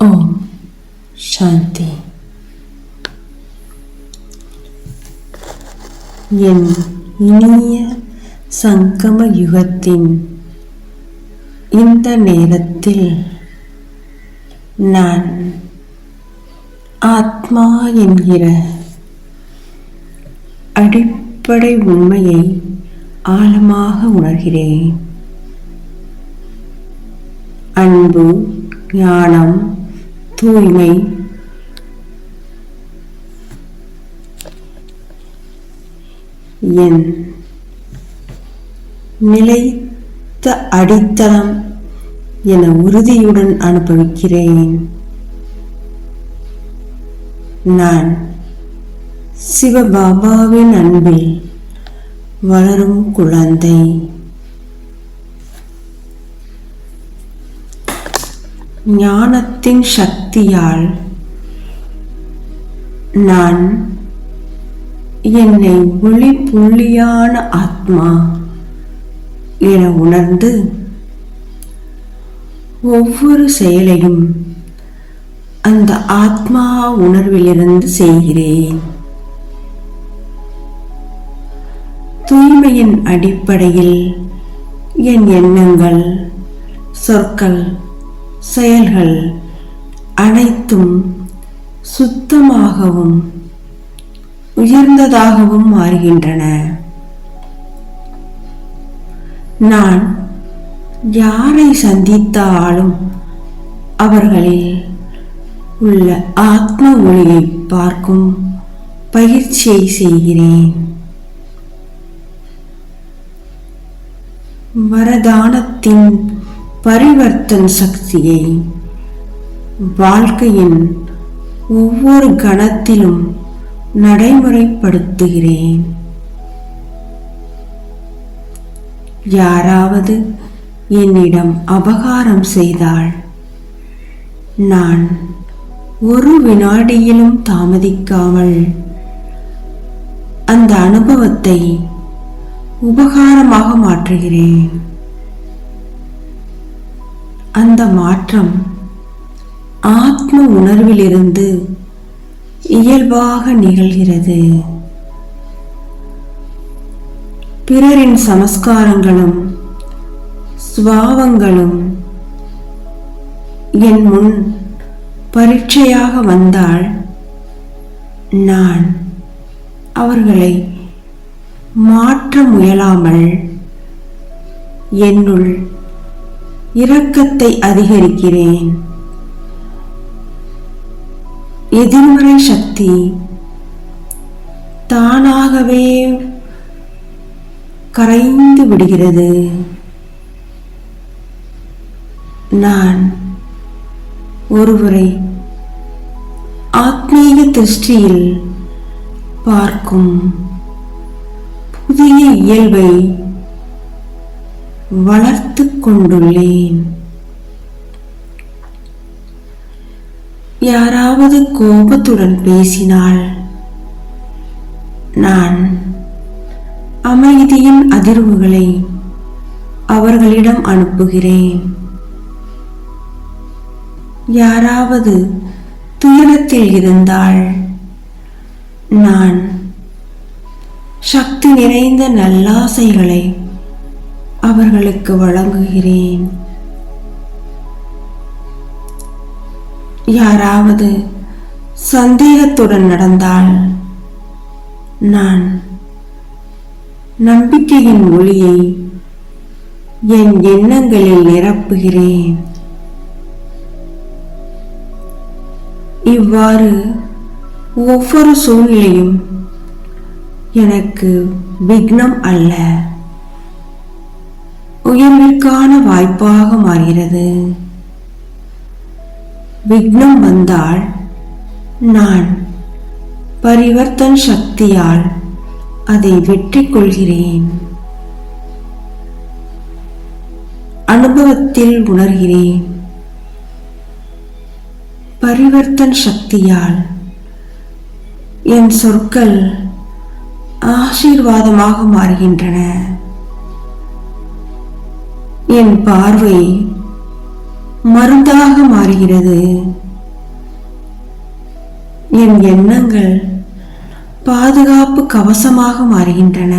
ஓம் சாந்தி என் இனிய சங்கம யுகத்தின் இந்த நேரத்தில் நான் ஆத்மா என்கிற அடிப்படை உண்மையை ஆழமாக உணர்கிறேன் அன்பு ஞானம் தூய்மை. என் நிலைத்த அடித்தளம் என உறுதியுடன் அனுபவிக்கிறேன். நான் சிவபாபாவின் அன்பில் வளரும் குழந்தை. ஞானத்தின் சக்தியால் நான் என்னை ஒளி புள்ளியான ஆத்மா என உணர்ந்து ஒவ்வொரு செயலையும் அந்த ஆத்மா உணர்விலிருந்து செய்கிறேன். தூய்மையின் அடிப்படையில் என் எண்ணங்கள் சொற்கள் செயல்கள் அனைத்தும் சுத்தமாகவும் உயர்ந்ததாகவும் மாறுகின்றன. நான் யாரை சந்தித்தாலும் அவர்களில் உள்ள ஆத்ம ஒளியை பார்க்கும் பயிற்சியை செய்கிறேன். வரதானத்தின் பரிவர்த்தன் சக்தியை வாழ்க்கையின் ஒவ்வொரு கணத்திலும் நடைமுறைப்படுத்துகிறேன். யாராவது என்னிடம் அபகாரம் செய்தால் நான் ஒரு வினாடியிலும் தாமதிக்காமல் அந்த அனுபவத்தை உபகாரமாக மாற்றுகிறேன். அந்த மாற்றம் ஆத்ம உணர்விலிருந்து இயல்பாக நிகழ்கிறது. பிறரின் சமஸ்காரங்களும் சுவாவங்களும் என் முன் பரீட்சையாக வந்தால் நான் அவர்களை மாற்ற முயலாமல் என்னுள் இரக்கத்தை அதிகரிக்கிறேன். எதிர்மறை சக்தி தானாகவே கரைந்து விடுகிறது. நான் ஒருவரை ஆத்மீக திருஷ்டியில் பார்க்கும் புதிய இயல்பை வளர்த்து கொண்டுள்ளேன். யாராவது கோபத்துடன் பேசினால் நான் அமைதியின் அதிர்வுகளை அவர்களிடம் அனுப்புகிறேன். யாராவது துயரத்தில் இருந்தால் நான் சக்தி நிறைந்த நல்லாசைகளை அவர்களுக்கு வழங்குகிறேன். யாராவது சந்தேகத்துடன் நடந்தால் நான் நம்பிக்கையின் ஒளியை என் எண்ணங்களில் நிரப்புகிறேன். இவ்வாறு ஒவ்வொரு சூழ்நிலையும் எனக்கு விக்னம் அல்ல. உயர்விற்கான வாய்ப்பாக மாறுகிறது. விக்னம் வந்தால் நான் பரிவர்த்தன் சக்தியால் அதை வெற்றி கொள்கிறேன் அனுபவத்தில் உணர்கிறேன். பரிவர்த்தன் சக்தியால் என் சொற்கள் ஆசீர்வாதமாக மாறுகின்றன. என் பார்வை மருந்தாக மாறுகிறது. என் எண்ணங்கள் பாதுகாப்பு கவசமாக மாறுகின்றன.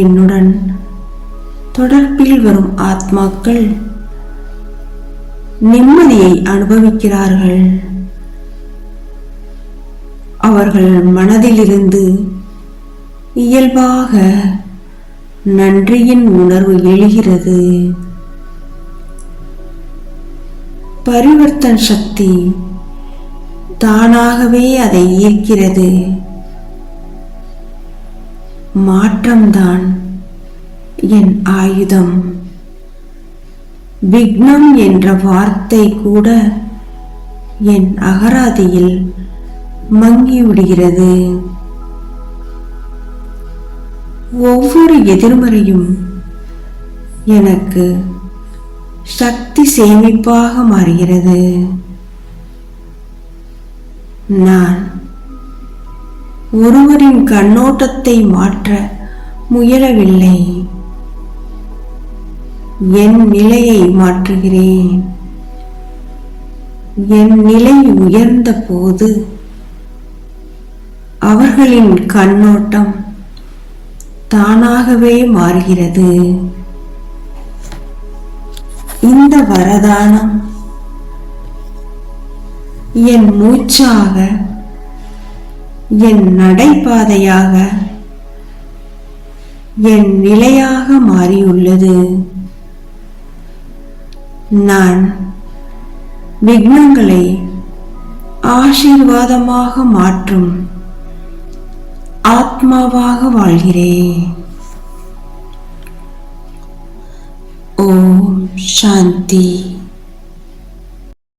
என்னுடன் தொடர்பில் வரும் ஆத்மாக்கள் நிம்மதியை அனுபவிக்கிறார்கள். அவர்கள் மனதிலிருந்து இயல்பாக நன்றியின் உணர்வு எழுகிறது. பரிவர்த்தன் சக்தி தானாகவே அதை ஈர்க்கிறது. மாற்றம்தான் என் ஆயுதம். விக்னம் என்ற வார்த்தை கூட என் அகராதியில் மங்கிவிடுகிறது. ஒவ்வொரு எதிர்மறையும் எனக்கு சக்தி சேமிப்பாக மாறுகிறது. நான் ஒருவரின் கண்ணோட்டத்தை மாற்ற முயலவில்லை. என் நிலையை மாற்றுகிறேன். என் நிலை உயர்ந்த போது அவர்களின் கண்ணோட்டம் தானாகவே மாறுகிறது. இந்த வரதானம் என் மூச்சாக என் நடைபாதையாக என் நிலையாக மாறியுள்ளது. நான் விக்னங்களை ஆசீர்வாதமாக மாற்றும் ஆத்மாவாக வாழ்கிறேன் ஓம் சாந்தி.